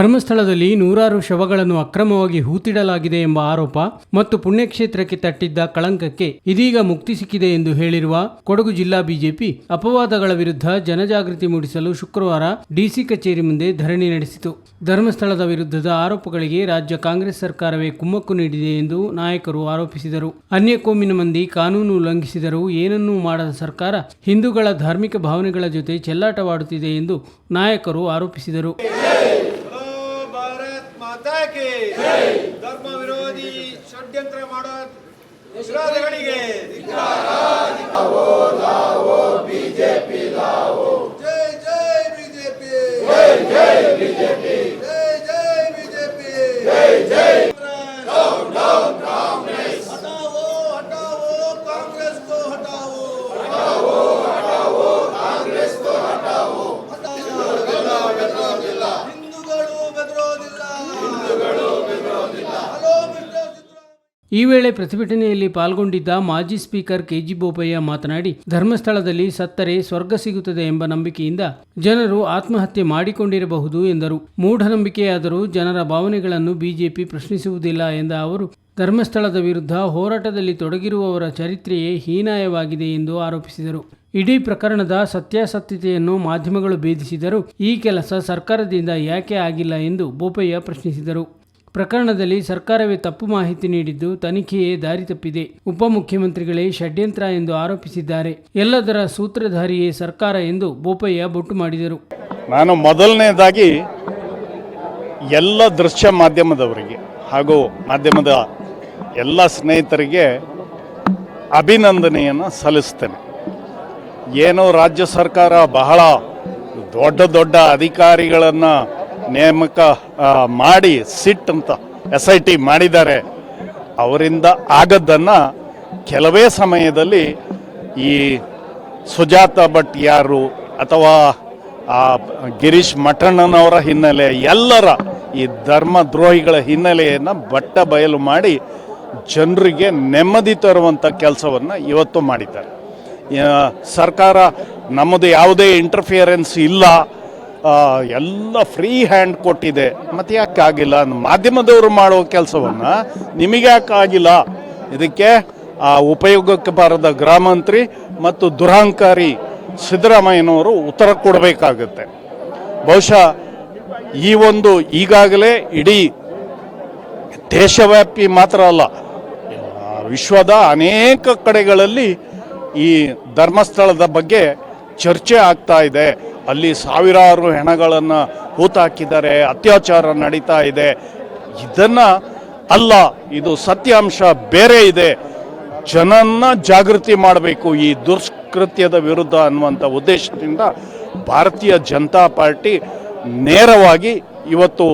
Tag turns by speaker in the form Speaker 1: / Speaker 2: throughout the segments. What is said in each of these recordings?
Speaker 1: ಧರ್ಮಸ್ಥಳದಲ್ಲಿ ನೂರಾರು ಶವಗಳನ್ನು ಅಕ್ರಮವಾಗಿ ಹೂತಿಡಲಾಗಿದೆ ಎಂಬ ಆರೋಪ ಮತ್ತು ಪುಣ್ಯಕ್ಷೇತ್ರಕ್ಕೆ ತಟ್ಟಿದ್ದ ಕಳಂಕಕ್ಕೆ ಇದೀಗ ಮುಕ್ತಿ ಸಿಕ್ಕಿದೆ ಎಂದು ಹೇಳಿರುವ ಕೊಡಗು ಜಿಲ್ಲಾ ಬಿಜೆಪಿ ಅಪವಾದಗಳ ವಿರುದ್ಧ ಜನಜಾಗೃತಿ ಮೂಡಿಸಲು ಶುಕ್ರವಾರ ಡಿಸಿ ಕಚೇರಿ ಮುಂದೆ ಧರಣಿ ನಡೆಸಿತು. ಧರ್ಮಸ್ಥಳದ ವಿರುದ್ಧದ ಆರೋಪಗಳಿಗೆ ರಾಜ್ಯ ಕಾಂಗ್ರೆಸ್ ಸರ್ಕಾರವೇ ಕುಮ್ಮಕ್ಕು ನೀಡಿದೆ ಎಂದು ನಾಯಕರು ಆರೋಪಿಸಿದರು. ಅನ್ಯ ಕೋಮಿನ ಮಂದಿ ಕಾನೂನು ಉಲ್ಲಂಘಿಸಿದರೂ ಏನನ್ನೂ ಮಾಡದ ಸರ್ಕಾರ ಹಿಂದೂಗಳ ಧಾರ್ಮಿಕ ಭಾವನೆಗಳ ಜೊತೆ ಚೆಲ್ಲಾಟವಾಡುತ್ತಿದೆ ಎಂದು ನಾಯಕರು ಆರೋಪಿಸಿದರು.
Speaker 2: ಧರ್ಮ ವಿರೋಧಿ ಷಡ್ಯಂತ್ರ ಮಾಡೋ ವಿರೋಧಿಗಳಿಗೆ
Speaker 1: ಈ ವೇಳೆ ಪ್ರತಿಭಟನೆಯಲ್ಲಿ ಪಾಲ್ಗೊಂಡಿದ್ದ ಮಾಜಿ ಸ್ಪೀಕರ್ ಕೆಜಿ ಬೋಪಯ್ಯ ಮಾತನಾಡಿ, ಧರ್ಮಸ್ಥಳದಲ್ಲಿ ಸತ್ತರೆ ಸ್ವರ್ಗ ಸಿಗುತ್ತದೆ ಎಂಬ ನಂಬಿಕೆಯಿಂದ ಜನರು ಆತ್ಮಹತ್ಯೆ ಮಾಡಿಕೊಂಡಿರಬಹುದು ಎಂದರು. ಮೂಢನಂಬಿಕೆಯಾದರೂ ಜನರ ಭಾವನೆಗಳನ್ನು ಬಿಜೆಪಿ ಪ್ರಶ್ನಿಸುವುದಿಲ್ಲ ಎಂದ ಅವರು, ಧರ್ಮಸ್ಥಳದ ವಿರುದ್ಧ ಹೋರಾಟದಲ್ಲಿ ತೊಡಗಿರುವವರ ಚರಿತ್ರೆಯೇ ಹೀನಾಯವಾಗಿದೆ ಎಂದು ಆರೋಪಿಸಿದರು. ಇಡೀ ಪ್ರಕರಣದ ಸತ್ಯಾಸತ್ಯತೆಯನ್ನು ಮಾಧ್ಯಮಗಳು ಭೇದಿಸಿದರೂ ಈ ಕೆಲಸ ಸರ್ಕಾರದಿಂದ ಯಾಕೆ ಆಗಿಲ್ಲ ಎಂದು ಬೋಪಯ್ಯ ಪ್ರಶ್ನಿಸಿದರು. ಪ್ರಕರಣದಲ್ಲಿ ಸರ್ಕಾರವೇ ತಪ್ಪು ಮಾಹಿತಿ ನೀಡಿದ್ದು ತನಿಖೆಯೇ ದಾರಿ ತಪ್ಪಿದೆ. ಉಪಮುಖ್ಯಮಂತ್ರಿಗಳೇ ಷಡ್ಯಂತ್ರ ಎಂದು ಆರೋಪಿಸಿದ್ದಾರೆ. ಎಲ್ಲದರ ಸೂತ್ರಧಾರಿಯೇ ಸರ್ಕಾರ ಎಂದು ಬೋಪಯ್ಯ ಬೊಟ್ಟು ಮಾಡಿದರು.
Speaker 3: ನಾನು ಮೊದಲನೇದಾಗಿ ಎಲ್ಲ ದೃಶ್ಯ ಮಾಧ್ಯಮದವರಿಗೆ ಹಾಗೂ ಮಾಧ್ಯಮದ ಎಲ್ಲ ಸ್ನೇಹಿತರಿಗೆ ಅಭಿನಂದನೆಯನ್ನು ಸಲ್ಲಿಸ್ತೇನೆ. ಏನು ರಾಜ್ಯ ಸರ್ಕಾರ ಬಹಳ ದೊಡ್ಡ ದೊಡ್ಡ ಅಧಿಕಾರಿಗಳನ್ನು ನೇಮಕ ಮಾಡಿ ಸಿಟ್ ಅಂತ ಎಸ್ ಐ ಟಿ ಮಾಡಿದ್ದಾರೆ. ಅವರಿಂದ ಆಗದ್ದನ್ನು ಕೆಲವೇ ಸಮಯದಲ್ಲಿ ಈ ಸುಜಾತ ಭಟ್ ಯಾರು ಅಥವಾ, ಆ, ಗಿರೀಶ್ ಮಠಣ್ಣನವರ ಹಿನ್ನೆಲೆ ಎಲ್ಲರ ಈ ಧರ್ಮ ದ್ರೋಹಿಗಳ ಹಿನ್ನೆಲೆಯನ್ನು ಬಟ್ಟ ಬಯಲು ಮಾಡಿ ಜನರಿಗೆ ನೆಮ್ಮದಿ ತರುವಂಥ ಕೆಲಸವನ್ನು ಇವತ್ತು ಮಾಡಿದ್ದಾರೆ. ಸರ್ಕಾರ ನಮ್ಮದು ಯಾವುದೇ ಇಂಟರ್ಫಿಯರೆನ್ಸ್ ಇಲ್ಲ. ಎಲ್ಲ ಫ್ರೀ ಹ್ಯಾಂಡ್ ಕೊಟ್ಟಿದೆ. ಮತ್ತೆ ಯಾಕೆ ಆಗಿಲ್ಲ? ಮಾಧ್ಯಮದವರು ಮಾಡುವ ಕೆಲಸವನ್ನು ನಿಮಗೆ ಯಾಕೆ ಆಗಿಲ್ಲ? ಇದಕ್ಕೆ ಆ ಉಪಯೋಗಕ್ಕೆ ಬಾರದ ಗ್ರಾಮಾಂತರಿ ಮತ್ತು ದುರಹಂಕಾರಿ ಸಿದ್ದರಾಮಯ್ಯನವರು ಉತ್ತರ ಕೊಡಬೇಕಾಗುತ್ತೆ. ಬಹುಶಃ ಈ ಒಂದು ಈಗಾಗಲೇ ಇಡೀ ದೇಶವ್ಯಾಪಿ ಮಾತ್ರ ಅಲ್ಲ, ವಿಶ್ವದ ಅನೇಕ ಕಡೆಗಳಲ್ಲಿ ಈ ಧರ್ಮಸ್ಥಳದ ಬಗ್ಗೆ ಚರ್ಚೆ ಆಗ್ತಾ ಇದೆ. ಅಲ್ಲಿ ಸಾವಿರಾರು ಹೆಣಗಳನ್ನು ಹೂತಾಕಿದ್ದಾರೆ ಅತ್ಯಾಚಾರ ನಡೀತಾ ಇದೆ. ಇದನ್ನ ಅಲ್ಲ, ಇದು ಸತ್ಯಾಂಶ ಬೇರೆ ಇದೆ. ಜನನ್ನ ಜಾಗೃತಿ ಮಾಡಬೇಕು ಈ ದುಷ್ಕೃತ್ಯದ ವಿರುದ್ಧ ಅನ್ನುವಂಥ ಉದ್ದೇಶದಿಂದ ಭಾರತೀಯ ಜನತಾ ಪಾರ್ಟಿ ನೇರವಾಗಿ ಇವತ್ತು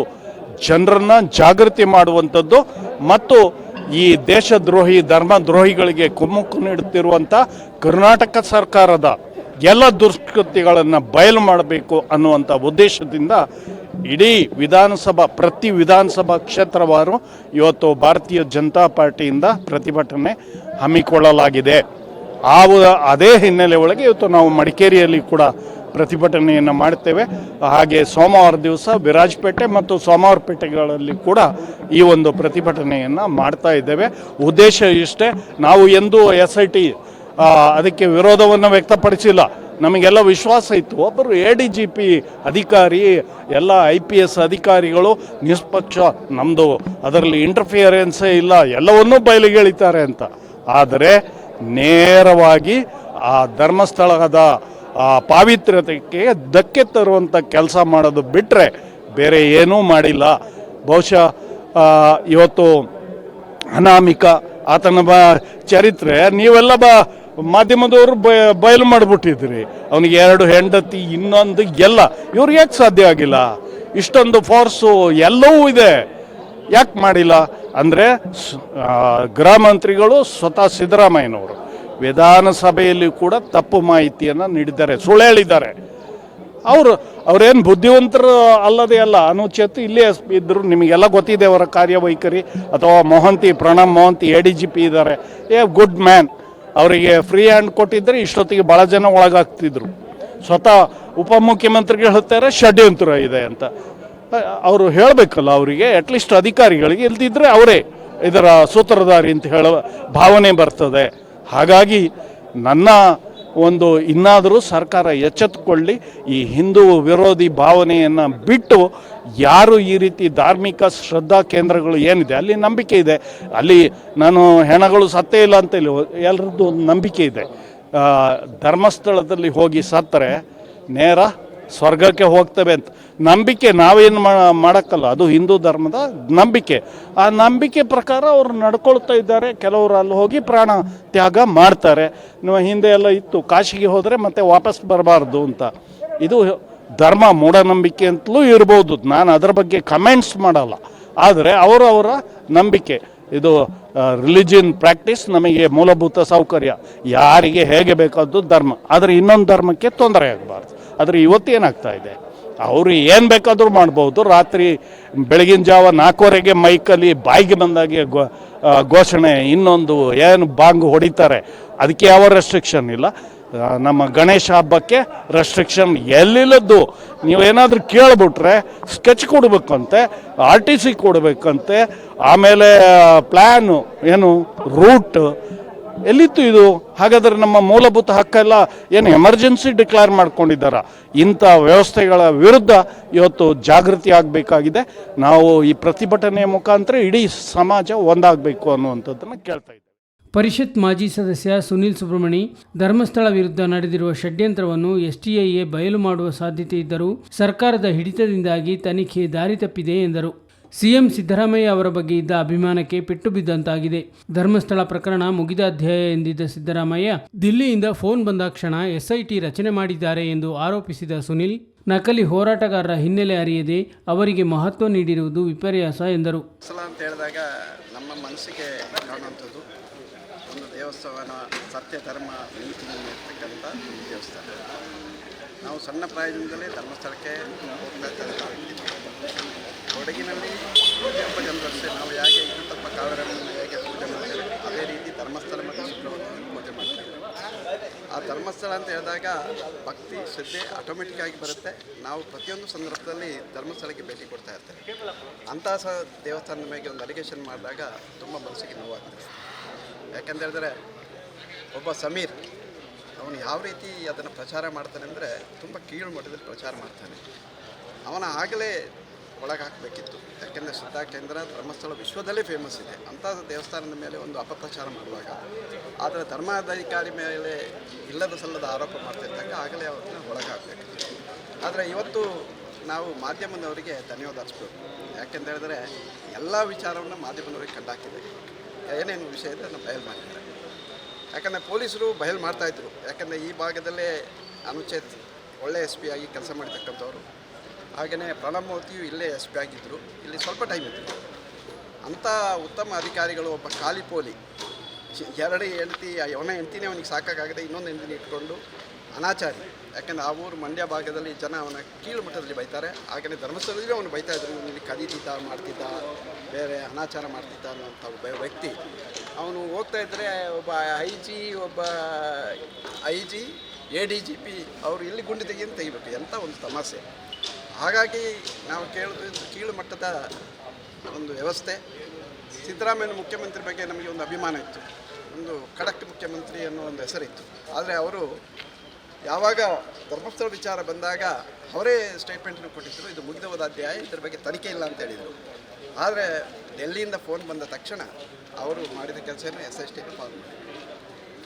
Speaker 3: ಜನರನ್ನ ಜಾಗೃತಿ ಮಾಡುವಂಥದ್ದು ಮತ್ತು ಈ ದೇಶದ್ರೋಹಿ, ಧರ್ಮದ್ರೋಹಿಗಳಿಗೆ ಕುಮ್ಮಕ್ಕು ನೀಡುತ್ತಿರುವಂಥ ಕರ್ನಾಟಕ ಸರ್ಕಾರದ ಎಲ್ಲ ದುಷ್ಕೃತಿಗಳನ್ನು ಬಯಲು ಮಾಡಬೇಕು ಅನ್ನುವಂಥ ಉದ್ದೇಶದಿಂದ ಇಡೀ ವಿಧಾನಸಭಾ, ಪ್ರತಿ ವಿಧಾನಸಭಾ ಕ್ಷೇತ್ರವಾರು ಇವತ್ತು ಭಾರತೀಯ ಜನತಾ ಪಾರ್ಟಿಯಿಂದ ಪ್ರತಿಭಟನೆ ಹಮ್ಮಿಕೊಳ್ಳಲಾಗಿದೆ. ಆ ಅದೇ ಹಿನ್ನೆಲೆ ಒಳಗೆ ಇವತ್ತು ನಾವು ಮಡಿಕೇರಿಯಲ್ಲಿ ಕೂಡ ಪ್ರತಿಭಟನೆಯನ್ನು ಮಾಡ್ತೇವೆ. ಹಾಗೆ ಸೋಮವಾರ ದಿವಸ ವಿರಾಜಪೇಟೆ ಮತ್ತು ಸೋಮವಾರಪೇಟೆಗಳಲ್ಲಿ ಕೂಡ ಈ ಒಂದು ಪ್ರತಿಭಟನೆಯನ್ನು ಮಾಡ್ತಾ ಇದ್ದೇವೆ. ಉದ್ದೇಶ ಇಷ್ಟೇ, ನಾವು ಎಂದೂ ಎಸ್ ಐ ಟಿ ಅದಕ್ಕೆ ವಿರೋಧವನ್ನು ವ್ಯಕ್ತಪಡಿಸಿಲ್ಲ. ನಮಗೆಲ್ಲ ವಿಶ್ವಾಸ ಇತ್ತು. ಒಬ್ಬರು ಎ ಡಿ ಜಿ ಪಿ ಅಧಿಕಾರಿ, ಎಲ್ಲ ಐ ಪಿ ಎಸ್ ಅಧಿಕಾರಿಗಳು ನಿಷ್ಪಕ್ಷ ನಮ್ಮದು ಅದರಲ್ಲಿ ಇಂಟರ್ಫಿಯರೆನ್ಸೇ ಇಲ್ಲ. ಎಲ್ಲವನ್ನೂ ಬಯಲಿಗೆ ಎಳಿತಾರೆ ಅಂತ. ಆದರೆ ನೇರವಾಗಿ ಆ ಧರ್ಮಸ್ಥಳದ, ಆ ಪಾವಿತ್ರ್ಯತೆಗೆ ಧಕ್ಕೆ ತರುವಂಥ ಕೆಲಸ ಮಾಡೋದು ಬಿಟ್ಟರೆ ಬೇರೆ ಏನೂ ಮಾಡಿಲ್ಲ. ಬಹುಶಃ ಇವತ್ತು ಅನಾಮಿಕ ಆತನ ಬ, ಚರಿತ್ರೆ, ನೀವೆಲ್ಲ ಬ ಮಾಧ್ಯಮದವರು ಬಯ ಬಯಲು ಮಾಡಿಬಿಟ್ಟಿದ್ರಿ. ಅವನಿಗೆ ಎರಡು ಹೆಂಡತಿ, ಇನ್ನೊಂದು ಎಲ್ಲ. ಇವ್ರಿಗೆ ಯಾಕೆ ಸಾಧ್ಯ ಆಗಿಲ್ಲ. ಇಷ್ಟೊಂದು ಫೋರ್ಸು ಎಲ್ಲವೂ ಇದೆ. ಯಾಕೆ ಮಾಡಿಲ್ಲ? ಅಂದರೆ ಗೃಹ ಮಂತ್ರಿಗಳು ಸ್ವತಃ ಸಿದ್ದರಾಮಯ್ಯನವರು. ವಿಧಾನಸಭೆಯಲ್ಲಿ ಕೂಡ ತಪ್ಪು ಮಾಹಿತಿಯನ್ನು ನೀಡಿದ್ದಾರೆ. ಸುಳ್ಳು ಹೇಳಿದ್ದಾರೆ. ಅವರು, ಅವರೇನು ಬುದ್ಧಿವಂತರು ಅಲ್ಲದೆ ಅಲ್ಲ. ಅನುಚೇತ್ ಇಲ್ಲೇ ಇದ್ದರು ನಿಮಗೆಲ್ಲ ಗೊತ್ತಿದೆ ಅವರ ಕಾರ್ಯವೈಖರಿ. ಅಥವಾ Mohanty, Pranab Mohanty A D G P ಇದ್ದಾರೆ. A good man. ಅವರಿಗೆ ಫ್ರೀ ಹ್ಯಾಂಡ್ ಕೊಟ್ಟಿದ್ದರೆ ಇಷ್ಟೊತ್ತಿಗೆ ಭಾಳ ಜನ ಒಳಗಾಗ್ತಿದ್ರು. ಸ್ವತಃ ಉಪಮುಖ್ಯಮಂತ್ರಿಗೆ ಹೇಳ್ತಾರೆ, ಷಡ್ಯಂತ್ರ ಇದೆ ಅಂತ. ಅವರು ಹೇಳಬೇಕಲ್ಲ ಅವರಿಗೆ ಅಟ್ಲೀಸ್ಟ್ ಅಧಿಕಾರಿಗಳಿಗೆ, ಇಲ್ದಿದ್ರೆ ಅವರೇ ಇದರ ಸೂತ್ರಧಾರಿ ಅಂತ ಹೇಳುವ ಭಾವನೆ ಬರ್ತದೆ. ಹಾಗಾಗಿ ನನ್ನ ಒಂದು ಇನ್ನಾದರೂ ಸರ್ಕಾರ ಎಚ್ಚೆತ್ತುಕೊಳ್ಳಿ, ಈ ಹಿಂದೂ ವಿರೋಧಿ ಭಾವನೆಯನ್ನು ಬಿಟ್ಟು ಯಾರು ಈ ರೀತಿ ಧಾರ್ಮಿಕ ಶ್ರದ್ಧಾ ಕೇಂದ್ರಗಳು ಏನಿದೆ, ಅಲ್ಲಿ ನಂಬಿಕೆ ಇದೆ. ಅಲ್ಲಿ ನಾನು ಹೆಣಗಳು ಸತ್ತೇ ಇಲ್ಲ ಅಂತ ಎಲ್ಲರದ್ದು ಒಂದು ನಂಬಿಕೆ ಇದೆ. ಧರ್ಮಸ್ಥಳದಲ್ಲಿ ಹೋಗಿ ಸತ್ತರೆ, ನೇರ ಸ್ವರ್ಗಕ್ಕೆ ಹೋಗ್ತವೆ ಅಂತ. ನಂಬಿಕೆ ನಾವೇನು ಮಾಡೋಕ್ಕಲ್ಲ. ಅದು ಹಿಂದೂ ಧರ್ಮದ ನಂಬಿಕೆ. ಆ ನಂಬಿಕೆ ಪ್ರಕಾರ ಅವರು ನಡ್ಕೊಳ್ತಾ ಇದ್ದಾರೆ. ಕೆಲವರು ಅಲ್ಲಿ ಹೋಗಿ ಪ್ರಾಣ ತ್ಯಾಗ ಮಾಡ್ತಾರೆ. ಹಿಂದೆ ಎಲ್ಲ ಇತ್ತು. ಕಾಶಿಗೆ ಹೋದರೆ ಮತ್ತೆ ವಾಪಸ್ ಬರಬಾರ್ದು ಅಂತ. ಇದು ಧರ್ಮ ಮೂಢನಂಬಿಕೆ ಅಂತಲೂ ಇರ್ಬೋದು. ನಾನು ಅದರ ಬಗ್ಗೆ ಕಮೆಂಟ್ಸ್ ಮಾಡಲ್ಲ. ಆದರೆ ಅವರವರ ನಂಬಿಕೆ. ಇದು ರಿಲಿಜಿಯನ್ ಪ್ರಾಕ್ಟೀಸ್ ನಮಗೆ ಮೂಲಭೂತ ಸೌಕರ್ಯ. ಯಾರಿಗೆ ಹೇಗೆ ಬೇಕಾದ್ದು ಧರ್ಮ. ಆದರೆ ಇನ್ನೊಂದು ಧರ್ಮಕ್ಕೆ ತೊಂದರೆ ಆಗಬಾರ್ದು. ಆದರೆ ಇವತ್ತೇನಾಗ್ತಾ ಇದೆ? ಅವರು ಏನು ಬೇಕಾದರೂ ಮಾಡ್ಬೋದು. ರಾತ್ರಿ ಬೆಳಗಿನ ಜಾವ ನಾಲ್ಕುವರೆಗೆ ಮೈಕಲ್ಲಿ ಬಾಯಿಗೆ ಬಂದಾಗೆ ಗೋ ಘೋಷಣೆ, ಇನ್ನೊಂದು ಏನು ಬಾಂಗ್ ಹೊಡಿತಾರೆ. ಅದಕ್ಕೆ ಯಾವ ರೆಸ್ಟ್ರಿಕ್ಷನ್ ಇಲ್ಲ. ನಮ್ಮ ಗಣೇಶ ಹಬ್ಬಕ್ಕೆ ರೆಸ್ಟ್ರಿಕ್ಷನ್ ಎಲ್ಲಿಲ್ಲದ್ದು? ನೀವೇನಾದರೂ ಕೇಳಿಬಿಟ್ರೆ ಸ್ಕೆಚ್ ಕೊಡಬೇಕಂತೆ ಆರ್ ಟಿ ಸಿ ಕೊಡಬೇಕಂತೆ, ಆಮೇಲೆ ಪ್ಲ್ಯಾನು ಏನು ರೂಟ್ ಎಲ್ಲಿತ್ತು ಇದು? ಹಾಗಾದರೆ ನಮ್ಮ ಮೂಲಭೂತ ಹಕ್ಕೆಲ್ಲ ಏನು ಎಮರ್ಜೆನ್ಸಿ ಡಿಕ್ಲೇರ್ ಮಾಡ್ಕೊಂಡಿದ್ದಾರ? ಇಂಥ ವ್ಯವಸ್ಥೆಗಳ ವಿರುದ್ಧ ಇವತ್ತು ಜಾಗೃತಿ ಆಗಬೇಕಾಗಿದೆ. ನಾವು ಈ ಪ್ರತಿಭಟನೆಯ ಮುಖಾಂತರ ಇಡೀ ಸಮಾಜ ಒಂದಾಗಬೇಕು ಅನ್ನುವಂಥದ್ದನ್ನು ಕೇಳ್ತಾ ಇದ್ದೇವೆ.
Speaker 1: ಪರಿಷತ್ ಮಾಜಿ ಸದಸ್ಯ ಸುನಿಲ್ ಸುಬ್ರಹ್ಮಣಿ, ಧರ್ಮಸ್ಥಳ ವಿರುದ್ಧ ನಡೆದಿರುವ ಷಡ್ಯಂತ್ರವನ್ನು ಎಸ್ಟಿಐಎ ಬಯಲು ಮಾಡುವ ಸಾಧ್ಯತೆ ಇದ್ದರೂ ಸರ್ಕಾರದ ಹಿಡಿತದಿಂದಾಗಿ ತನಿಖೆ ದಾರಿ ತಪ್ಪಿದೆ ಎಂದರು. ಸಿಎಂ ಸಿದ್ದರಾಮಯ್ಯ ಅವರ ಬಗ್ಗೆ ಇದ್ದ ಅಭಿಮಾನಕ್ಕೆ ಪೆಟ್ಟು ಬಿದ್ದಂತಾಗಿದೆ. ಧರ್ಮಸ್ಥಳ ಪ್ರಕರಣ ಮುಗಿದ ಅಧ್ಯಾಯ ಎಂದಿದ್ದ ಸಿದ್ದರಾಮಯ್ಯ, ದಿಲ್ಲಿಯಿಂದ ಫೋನ್ ಬಂದ ಕ್ಷಣ ಎಸ್ಐಟಿ ರಚನೆ ಮಾಡಿದ್ದಾರೆ ಎಂದು ಆರೋಪಿಸಿದ ಸುನಿಲ್, ನಕಲಿ ಹೋರಾಟಗಾರರ ಹಿನ್ನೆಲೆ ಅರಿಯದೆ ಅವರಿಗೆ ಮಹತ್ವ ನೀಡಿರುವುದು ವಿಪರ್ಯಾಸ ಎಂದರು.
Speaker 4: ನಮ್ಮ ಮನಸ್ಸಿಗೆ ಕಾಣುವಂಥದ್ದು ಒಂದು ದೇವಸ್ಥಾನ, ಸತ್ಯ, ಧರ್ಮ ಇರ್ತಕ್ಕಂಥ ದೇವಸ್ಥಾನ. ನಾವು ಸಣ್ಣ ಪ್ರಾಯದಿಂದಲೇ ಧರ್ಮಸ್ಥಳಕ್ಕೆ ಹೋಗ್ತಾ ಕೊಡಗಿನಲ್ಲಿ ಪ್ರತಿಯೊಬ್ಬ ಜನರಷ್ಟೇ ನಾವು ಹೇಗೆ ಇರುತ್ತಪ್ಪ ಕಾವೇರಮ್ಮನ ಹೇಗೆ ಪೂಜೆ ಮಾಡ್ತೇವೆ, ಅದೇ ರೀತಿ ಧರ್ಮಸ್ಥಳ ಮತ್ತು ಸುಬ್ರಹ್ಮಣ್ಯನ ಪೂಜೆ ಮಾಡ್ತೇವೆ. ಆ ಧರ್ಮಸ್ಥಳ ಅಂತ ಹೇಳಿದಾಗ ಭಕ್ತಿ, ಶ್ರದ್ಧೆ ಆಟೋಮೆಟಿಕ್ ಆಗಿ ಬರುತ್ತೆ. ನಾವು ಪ್ರತಿಯೊಂದು ಸಂದರ್ಭದಲ್ಲಿ ಧರ್ಮಸ್ಥಳಕ್ಕೆ ಭೇಟಿ ಕೊಡ್ತಾ ಇರ್ತೇವೆ. ಅಂತಹ ಸಹ ದೇವಸ್ಥಾನದ ಮೇಲೆ ಒಂದು ಅಲಿಗೇಷನ್ ಮಾಡಿದಾಗ ತುಂಬ ಮನಸ್ಸಿಗೆ ನೋವಾಗ್ತದೆ. ಯಾಕಂತ ಹೇಳಿದ್ರೆ ಒಬ್ಬ ಸಮೀರ್, ಅವನು ಯಾವ ರೀತಿ ಅದನ್ನು ಪ್ರಚಾರ ಮಾಡ್ತಾನೆ ಅಂದರೆ ತುಂಬ ಕೀಳು ಮಟ್ಟದಲ್ಲಿ ಪ್ರಚಾರ ಮಾಡ್ತಾನೆ. ಅವನ ಆಗಲೇ ಒಳಗೆ ಹಾಕಬೇಕಿತ್ತು ಯಾಕೆಂದರೆ ಸಿದ್ಧಾ ಕೇಂದ್ರ ಧರ್ಮಸ್ಥಳ ವಿಶ್ವದಲ್ಲೇ ಫೇಮಸ್ ಇದೆ. ಅಂಥ ದೇವಸ್ಥಾನದ ಮೇಲೆ ಒಂದು ಅಪಪ್ರಚಾರ ಮಾಡುವಾಗ, ಆದರೆ ಧರ್ಮಾಧಿಕಾರಿ ಮೇಲೆ ಇಲ್ಲದ ಸಲ್ಲದ ಆರೋಪ ಮಾಡ್ತಿದ್ದಾಗ ಆಗಲೇ ಅವ್ರನ್ನ ಒಳಗೆ ಹಾಕಬೇಕಿತ್ತು ಆದರೆ ಇವತ್ತು ನಾವು ಮಾಧ್ಯಮದವರಿಗೆ ಧನ್ಯವಾದ ಅರ್ಸ್ಬೇಕು ಯಾಕೆಂತ ಹೇಳಿದ್ರೆ ಎಲ್ಲ ವಿಚಾರವನ್ನು ಮಾಧ್ಯಮದವರಿಗೆ ಕಂಡಾಕಿದೆ. ಏನೇನು ವಿಷಯ ಇದೆ ಅದನ್ನು ಬಯಲು ಮಾಡಿದ್ದಾರೆ. ಯಾಕಂದರೆ ಪೊಲೀಸರು ಬಯಲು ಮಾಡ್ತಾಯಿದ್ರು ಯಾಕಂದರೆ ಈ ಭಾಗದಲ್ಲೇ ಅನುಚೇತ್ ಒಳ್ಳೆ ಎಸ್ ಪಿ ಆಗಿ ಕೆಲಸ ಮಾಡಿರ್ತಕ್ಕಂಥವ್ರು. ಹಾಗೆಯೇ ಪ್ರಣಬ್ ಮೋತಿಯು ಇಲ್ಲೇ ಎಸ್ ಪಿ ಆಗಿದ್ದರು ಇಲ್ಲಿ ಸ್ವಲ್ಪ ಟೈಮ್ ಇತ್ತು. ಅಂಥ ಉತ್ತಮ ಅಧಿಕಾರಿಗಳು ಒಬ್ಬ ಖಾಲಿ ಪೋಲಿ, ಎರಡು ಹೆಂಡತಿ, ಅವನ ಹೆಂಡ್ತಿನೇ ಅವನಿಗೆ ಸಾಕಾಗದೆ ಇನ್ನೊಂದು ಹೆಂಡತಿನ ಇಟ್ಕೊಂಡು ಅನಾಚಾರಿ. ಯಾಕಂದರೆ ಆ ಊರು ಮಂಡ್ಯ ಭಾಗದಲ್ಲಿ ಜನ ಅವನ ಕೀಳು ಮಟ್ಟದಲ್ಲಿ ಬೈತಾರೆ. ಹಾಗೆಯೇ ಧರ್ಮಸ್ಥಳದಲ್ಲಿ ಅವನು ಬೈತಾ ಇದ್ರು, ಇಲ್ಲಿ ಕದೀತಿದ್ದ, ಮಾಡ್ತಿದ್ದ, ಬೇರೆ ಅನಾಚಾರ ಮಾಡ್ತಿದ್ದ ಅನ್ನೋಂಥ ಒಬ್ಬ ವ್ಯಕ್ತಿ. ಅವನು ಹೋಗ್ತಾ ಇದ್ದರೆ ಒಬ್ಬ ಐ ಜಿ ಒಬ್ಬ I G A D G P ಅವರು ಇಲ್ಲಿ ಗುಂಡಿ ತೆಗೆಯನ್ನು ತೆಗಿಬೇಕು. ಎಂಥ ಒಂದು ತಮಾಷೆ. ಹಾಗಾಗಿ ನಾವು ಕೇಳಿದ ಕೀಳು ಮಟ್ಟದ ಒಂದು ವ್ಯವಸ್ಥೆ. ಸಿದ್ದರಾಮಯ್ಯ ಮುಖ್ಯಮಂತ್ರಿ ಬಗ್ಗೆ ನಮಗೆ ಒಂದು ಅಭಿಮಾನ ಇತ್ತು. ಒಂದು ಖಡಕ್ ಮುಖ್ಯಮಂತ್ರಿ ಅನ್ನೋ ಒಂದು ಹೆಸರಿತ್ತು. ಆದರೆ ಅವರು ಯಾವಾಗ ಧರ್ಮಸ್ಥಳ ವಿಚಾರ ಬಂದಾಗ ಅವರೇ ಸ್ಟೇಟ್ಮೆಂಟನ್ನು ಕೊಟ್ಟಿದ್ದರು ಇದು ಮುಗಿದ ಅಧ್ಯಾಯ, ಇದ್ರ ಬಗ್ಗೆ ತನಿಖೆ ಇಲ್ಲ ಅಂತ ಹೇಳಿದರು. ಆದರೆ ಡೆಲ್ಲಿಯಿಂದ ಫೋನ್ ಬಂದ ತಕ್ಷಣ ಅವರು ಮಾಡಿದ ಕೆಲಸವನ್ನು ಎಸ್ ಎಸ್ ಟಿ ಫಾರ್ಮ್ ಮಾಡಿ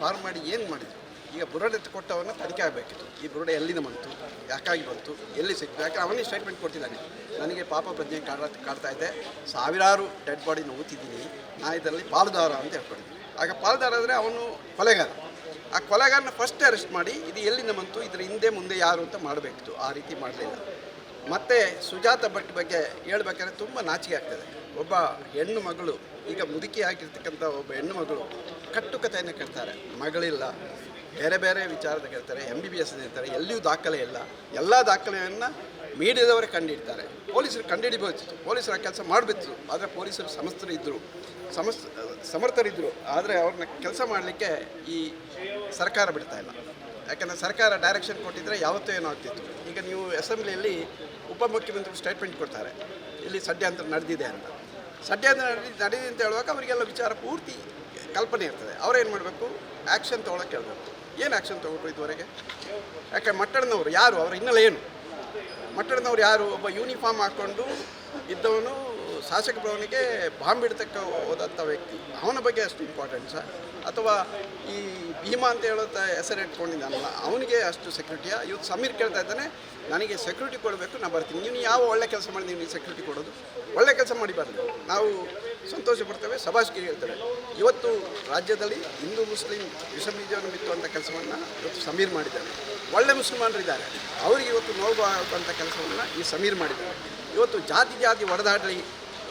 Speaker 4: ಫಾರ್ಮ್ ಮಾಡಿ ಏನು ಮಾಡಿದ್ರು? ಈಗ ಬುರುಡೆ ಕೊಟ್ಟವನ್ನ ತನಿಖೆ ಆಗಬೇಕಿತ್ತು. ಈ ಬುರುಡೆ ಎಲ್ಲಿಂದ ಬಂತು? ಯಾಕಾಗಿ ಬಂತು? ಎಲ್ಲಿ ಸಿಕ್ತು? ಯಾಕೆ ಅವನೇ ಸ್ಟೇಟ್ಮೆಂಟ್ ಕೊಟ್ಟಿದ್ದಾನೆ ನನಗೆ ಪಾಪ ಪ್ರಜ್ಞೆ ಕಾಡ ಕಾಡ್ತಾ ಇದೆ. ಸಾವಿರಾರು ಡೆಡ್ ಬಾಡಿ ನೋವುತ್ತಿದ್ದೀನಿ ನಾ ಇದರಲ್ಲಿ ಪಾಲುದಾರ ಅಂತ ಹೇಳ್ಕೊಂಡಿದ್ದೀನಿ ಆಗ ಪಾಲುದಾರ ಅಂದರೆ ಅವನು ಕೊಲೆಗಾರ. ಆ ಕೊಲೆಗಾರನ ಫಸ್ಟ್ ಅರೆಸ್ಟ್ ಮಾಡಿ, ಇದು ಎಲ್ಲಿಂದ ಬಂತು? ಇದರ ಹಿಂದೆ ಮುಂದೆ ಯಾರು ಅಂತ ಮಾಡಬೇಕಿತ್ತು. ಆ ರೀತಿ ಮಾಡಲಿಲ್ಲ. ಮತ್ತು ಸುಜಾತ ಭಟ್ ಬಗ್ಗೆ ಹೇಳ್ಬೇಕಾದ್ರೆ ತುಂಬ ನಾಚಿಕೆ ಆಗ್ತದೆ. ಒಬ್ಬ ಹೆಣ್ಣು ಮಗಳು, ಈಗ ಮುದುಕಿ ಆಗಿರ್ತಕ್ಕಂಥ ಒಬ್ಬ ಹೆಣ್ಣು ಮಗಳು ಕಟ್ಟುಕತೆಯನ್ನು ಕಟ್ತಾರೆ ಮಗಳಿಲ್ಲ. ಬೇರೆ ಬೇರೆ ವಿಚಾರದ ಕೇಳ್ತಾರೆ ಎಂ ಬಿ ಬಿ ಎಸ್ ಇರ್ತಾರೆ ಎಲ್ಲಿಯೂ ದಾಖಲೆ ಇಲ್ಲ. ಎಲ್ಲ ದಾಖಲೆಯನ್ನು ಮೀಡಿಯಾದವರೇ ಕಂಡಿಡ್ತಾರೆ. ಪೊಲೀಸರು ಕಂಡುಹಿಡಿಬೋದು ಪೊಲೀಸರು ಆ ಕೆಲಸ ಮಾಡಬೇಕು ಆದರೆ ಪೊಲೀಸರು ಸಮಸ್ತರು ಇದ್ದರು ಸಮಸ್ ಸಮರ್ಥರಿದ್ದರು ಆದರೆ ಅವ್ರನ್ನ ಕೆಲಸ ಮಾಡಲಿಕ್ಕೆ ಈ ಸರ್ಕಾರ ಬಿಡ್ತಾ ಇಲ್ಲ. ಯಾಕಂದರೆ ಸರ್ಕಾರ ಡೈರೆಕ್ಷನ್ ಕೊಟ್ಟಿದ್ದರೆ ಯಾವತ್ತೂ ಏನಾಗ್ತಿತ್ತು. ಈಗ ನೀವು ಅಸೆಂಬ್ಲಿಯಲ್ಲಿ ಉಪಮುಖ್ಯಮಂತ್ರಿ ಸ್ಟೇಟ್ಮೆಂಟ್ ಕೊಡ್ತಾರೆ. ಇಲ್ಲಿ ಷಡ್ಯಂತ್ರ ನಡೆದಿದೆ ಅಂತ. ಷಡ್ಯಂತ್ರ ನಡೆದಿ, ನಡೆದಿದೆ ಅಂತ ಹೇಳುವಾಗ ಅವರಿಗೆಲ್ಲ ವಿಚಾರ ಪೂರ್ತಿ ಕಲ್ಪನೆ ಇರ್ತದೆ. ಅವ್ರೇನು ಮಾಡಬೇಕು? ಆ್ಯಕ್ಷನ್ ತೊಗೊಳಕ್ಕೆ ಹೇಳ್ಬೇಕು. ಏನು ಆ್ಯಕ್ಷನ್ ತಗೊಂಡ್ರು ಇದುವರೆಗೆ? ಯಾಕೆ ಮಟ್ಟಣದವರು ಯಾರು? ಅವರ ಹಿನ್ನೆಲೆ ಏನು? ಮಟ್ಟಣದವ್ರು ಯಾರು? ಒಬ್ಬ ಯೂನಿಫಾರ್ಮ್ ಹಾಕ್ಕೊಂಡು ಇದ್ದವನು ಶಾಸಕ ಭವನಿಗೆ ಬಾಂಬ್ ಇಡ್ತಕ್ಕ ಹೋದಂಥ ವ್ಯಕ್ತಿ. ಅವನ ಬಗ್ಗೆ ಅಷ್ಟು ಇಂಪಾರ್ಟೆನ್ಸಾ ಅಥವಾ ಈ ಭೀಮಾ ಅಂತ ಹೇಳುತ್ತ ಹೆಸರು ಇಟ್ಕೊಂಡಿದ್ದಾನಲ್ಲ ಅವನಿಗೆ ಅಷ್ಟು ಸೆಕ್ಯೂರಿಟಿಯಾ ಇವತ್ತು ಸಮೀರ್ ಕೇಳ್ತಾ ಇದ್ದಾನೆ ನನಗೆ ಸೆಕ್ಯೂರಿಟಿ ಕೊಡಬೇಕು ನಾನು ಬರ್ತೀನಿ. ನೀವು ಯಾವ ಒಳ್ಳೆ ಕೆಲಸ ಮಾಡಿ ನೀವು ಸೆಕ್ಯೂರಿಟಿ ಕೊಡೋದು. ಒಳ್ಳೆ ಕೆಲಸ ಮಾಡಿ ಬರಲಿ ನಾವು ಸಂತೋಷ ಪಡ್ತೇವೆ ಸಭಾಷ್ಗಿರಿ ಹೇಳ್ತೇವೆ ಇವತ್ತು ರಾಜ್ಯದಲ್ಲಿ ಹಿಂದೂ, ಮುಸ್ಲಿಂ ವಿಷ ಬೀಜವನ್ನು ಬಿತ್ತುವಂಥ ಕೆಲಸವನ್ನು ಇವತ್ತು ಸಮೀರ್ ಮಾಡಿದ್ದಾರೆ. ಒಳ್ಳೆ ಮುಸಲ್ಮಾನರಿದ್ದಾರೆ ಅವರಿಗೆ ಇವತ್ತು ನೋವು ಆಗುವಂಥ ಕೆಲಸವನ್ನು ಈ ಸಮೀರ್ ಮಾಡಿದ್ದಾರೆ. ಇವತ್ತು ಜಾತಿ ಜಾತಿ ಹೊಡೆದಾಡಲಿ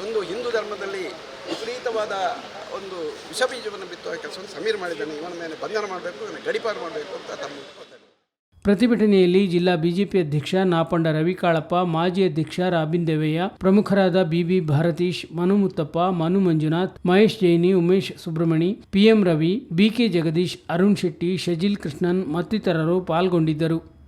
Speaker 4: ಒಂದು ಹಿಂದೂ ಧರ್ಮದಲ್ಲಿ ವಿಪರೀತವಾದ ಒಂದು ವಿಷಬೀಜವನ್ನು ಬಿತ್ತುವ ಕೆಲಸವನ್ನು ಸಮೀರ್ ಮಾಡಿದ್ದಾನೆ. ಇವನ ಮೇಲೆ ಬಂಧನ ಮಾಡಬೇಕು ಇವನ ಗಡಿಪಾರು ಮಾಡಬೇಕು ಅಂತ ತಮ್ಮ.
Speaker 1: ಪ್ರತಿಭಟನೆಯಲ್ಲಿ ಜಿಲ್ಲಾ ಬಿಜೆಪಿ ಅಧ್ಯಕ್ಷ ನಾಪಂಡ ರವಿಕಾಳಪ್ಪ, ಮಾಜಿ ಅಧ್ಯಕ್ಷ ರಾಬಿನ್ ದೇವಯ್ಯ, ಪ್ರಮುಖರಾದ B B Bharatish, Manu Muttappa, Manu Manjunath, Mahesh Jaini, Umesh Subrahmani, P M Ravi, B K Jagadish, Arun Shetty, Shajil Krishnan ಮತ್ತಿತರರು ಪಾಲ್ಗೊಂಡಿದ್ದರು.